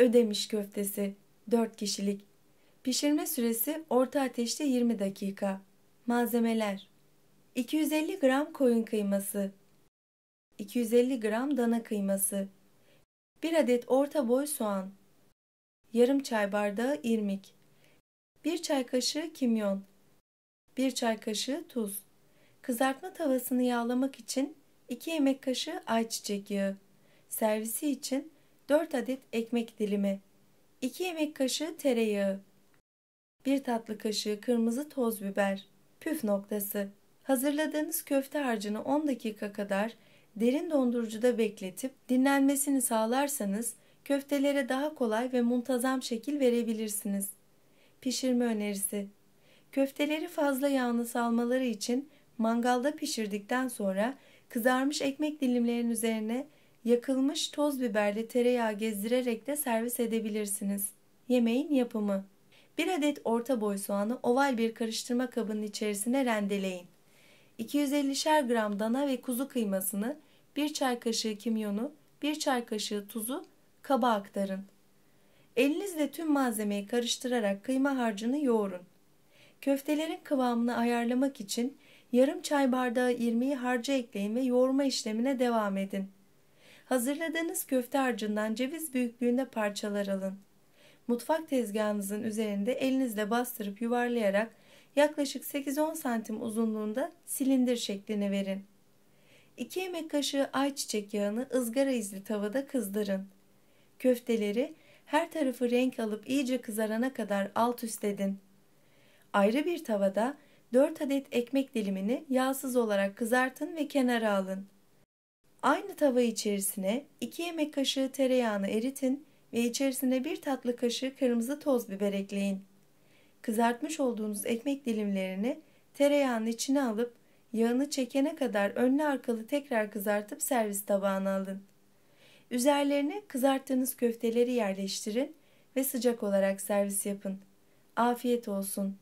Ödemiş köftesi 4 kişilik. Pişirme süresi orta ateşte 20 dakika. Malzemeler. 250 gram koyun kıyması. 250 gram dana kıyması. 1 adet orta boy soğan. Yarım çay bardağı irmik. 1 çay kaşığı kimyon. 1 çay kaşığı tuz. Kızartma tavasını yağlamak için 2 yemek kaşığı ayçiçek yağı. Servisi için 4 adet ekmek dilimi 2 yemek kaşığı tereyağı 1 tatlı kaşığı kırmızı toz biber. Püf noktası. Hazırladığınız köfte harcını 10 dakika kadar derin dondurucuda bekletip dinlenmesini sağlarsanız köftelere daha kolay ve muntazam şekil verebilirsiniz. Pişirme önerisi. Köfteleri fazla yağını salmaları için mangalda pişirdikten sonra kızarmış ekmek dilimlerinin üzerine yakılmış toz biberli tereyağı gezdirerek de servis edebilirsiniz. Yemeğin yapımı 1 adet orta boy soğanı oval bir karıştırma kabının içerisine rendeleyin. 250'şer gram dana ve kuzu kıymasını, 1 çay kaşığı kimyonu, 1 çay kaşığı tuzu kaba aktarın. Elinizle tüm malzemeyi karıştırarak kıyma harcını yoğurun. Köftelerin kıvamını ayarlamak için yarım çay bardağı irmiği harca ekleyin ve yoğurma işlemine devam edin. Hazırladığınız köfte harcından ceviz büyüklüğünde parçalar alın. Mutfak tezgahınızın üzerinde elinizle bastırıp yuvarlayarak yaklaşık 8-10 santim uzunluğunda silindir şeklini verin. 2 yemek kaşığı ayçiçek yağını ızgara izli tavada kızdırın. Köfteleri her tarafı renk alıp iyice kızarana kadar alt üst edin. Ayrı bir tavada 4 adet ekmek dilimini yağsız olarak kızartın ve kenara alın. Aynı tava içerisine 2 yemek kaşığı tereyağını eritin ve içerisine 1 tatlı kaşığı kırmızı toz biber ekleyin. Kızartmış olduğunuz ekmek dilimlerini tereyağının içine alıp yağını çekene kadar önlü arkalı tekrar kızartıp servis tabağına alın. Üzerlerine kızarttığınız köfteleri yerleştirin ve sıcak olarak servis yapın. Afiyet olsun.